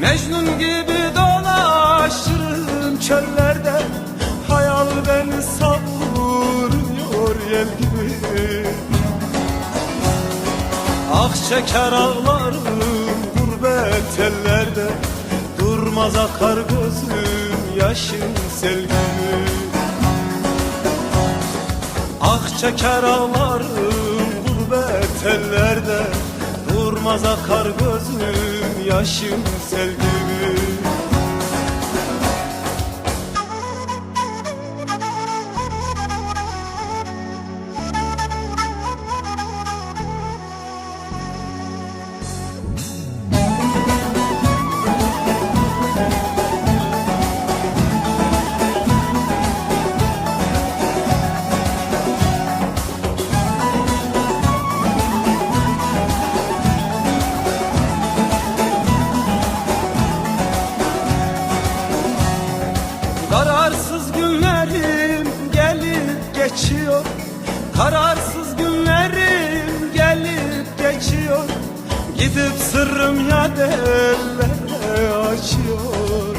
Mecnun gibi dolaşırım çöllerde. Hayal beni savuruyor yel gibi. Ah çeker ağlarım gurbet ellerde. Durmaz akar gözüm yaşım sel gibi. Ah çeker ağlarım gurbet ellerde. Durmaz akar gözüm yaşım sel geçiyor. Kararsız günlerim gelip geçiyor. Gidip sırrım ya ellere açıyor.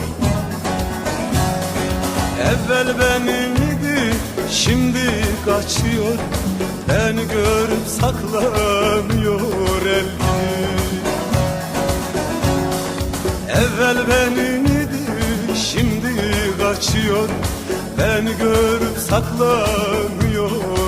Evvel benim idi şimdi kaçıyor. Beni görüp saklanıyor elini Evvel benim idi şimdi kaçıyor Beni görüp saklanıyor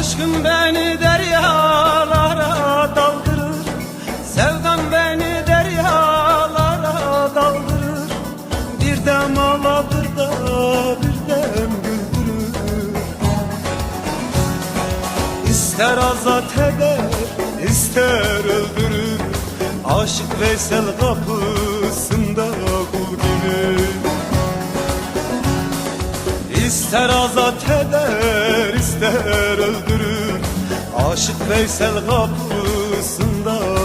Aşkın beni deryalara daldırır. Sevdan beni deryalara daldırır. Bir dem ağlatır da bir dem güldürür. İster azat eder, ister öldürür. Aşık Veysel kapısında İster azat eder, ister öldürür. Aşık Veysel kapısında